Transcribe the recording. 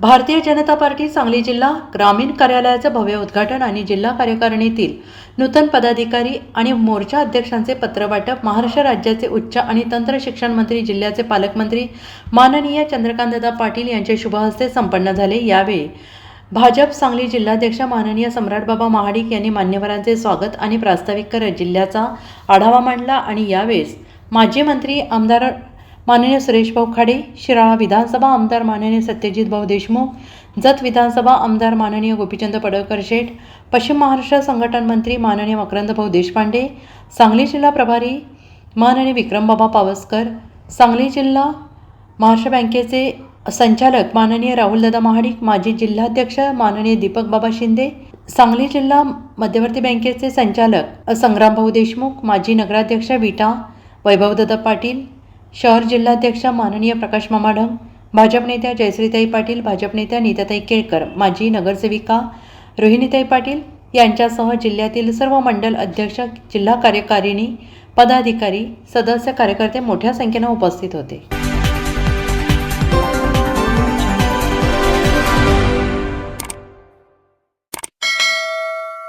Bharatiya Janata party Sangli जिल्हा ग्रामीण कार्यालयाचं भव्य उद्घाटन आणि जिल्हा कार्यकारिणीतील नूतन पदाधिकारी आणि मोर्चा अध्यक्षांचे पत्रवाटप महाराष्ट्र राज्याचे उच्च आणि तंत्र शिक्षण मंत्री जिल्ह्याचे पालकमंत्री माननीय चंद्रकांतदा पाटील यांचे शुभहस्ते संपन्न झाले. यावेळी भाजप सांगली जिल्हाध्यक्ष माननीय सम्राटबाबा महाडिक यांनी मान्यवरांचे स्वागत आणि प्रास्ताविक करत जिल्ह्याचा आढावा मांडला आणि यावेळेस माजी मंत्री आमदार माननीय सुरेश भाऊ खाडे शिराळा विधानसभा आमदार माननीय सत्यजित भाऊ देशमुख जत विधानसभा आमदार माननीय गोपीचंद पडळकर शेठ पश्चिम महाराष्ट्र संघटन मंत्री माननीय मकरंद भाऊ देशपांडे सांगली जिल्हा प्रभारी माननीय विक्रमबाबा पावसकर सांगली जिल्हा महाराष्ट्र बँकेचे संचालक माननीय राहुलदादा महाडिक माजी जिल्हाध्यक्ष माननीय दीपक बाबा शिंदे सांगली जिल्हा मध्यवर्ती बँकेचे संचालक संग्रामभाऊ देशमुख माजी नगराध्यक्ष विटा वैभवदादा पाटील शहर जिल्हाध्यक्ष माननीय प्रकाश मामाढम भाजप नेत्या जयश्रीताई पाटील भाजप नेत्या नीताताई केळकर माजी नगरसेविका रोहिणीताई पाटील यांच्यासह जिल्ह्यातील सर्व मंडल अध्यक्ष जिल्हा कार्यकारिणी पदाधिकारी सदस्य कार्यकर्ते मोठ्या संख्येनं उपस्थित होते.